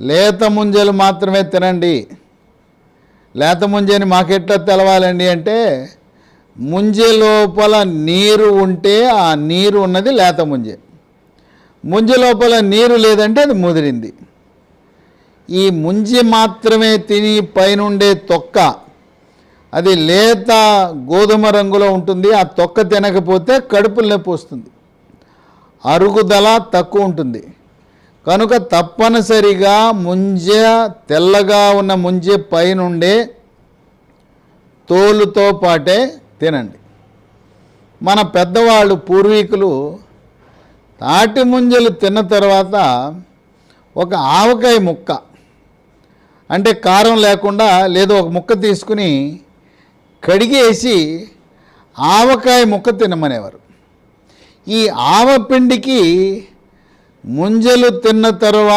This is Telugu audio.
లేత ముంజలు మాత్రమే తినండి. లేత ముంజని మాకెట్లా తెలవాలండి అంటే ముంజె లోపల నీరు ఉంటే ఆ నీరు ఉన్నది లేత ముంజె. ముంజె లోపల నీరు లేదంటే అది ముదిరింది. ఈ ముంజి మాత్రమే తిని పైనుండే తొక్క అది లేత గోధుమ రంగులో ఉంటుంది ఆ తొక్క తినకపోతే కడుపులు నొప్పి వస్తుంది. అరుగుదల తక్కువ ఉంటుంది. కనుక తప్పనిసరిగా ముంజ తెల్లగా ఉన్న ముంజ పైనుండే తోలుతో పాటే తినండి. మన పెద్దవాళ్ళు పూర్వీకులు తాటి ముంజలు తిన్న తర్వాత ఒక ఆవకాయ ముక్క అంటే కారం లేకుండా లేదో ఒక ముక్క తీసుకుని కడిగేసి ఆవకాయ ముక్క తినమనేవారు. ఈ ఆవపిండికి ముంజలు తిన్న తర్వాత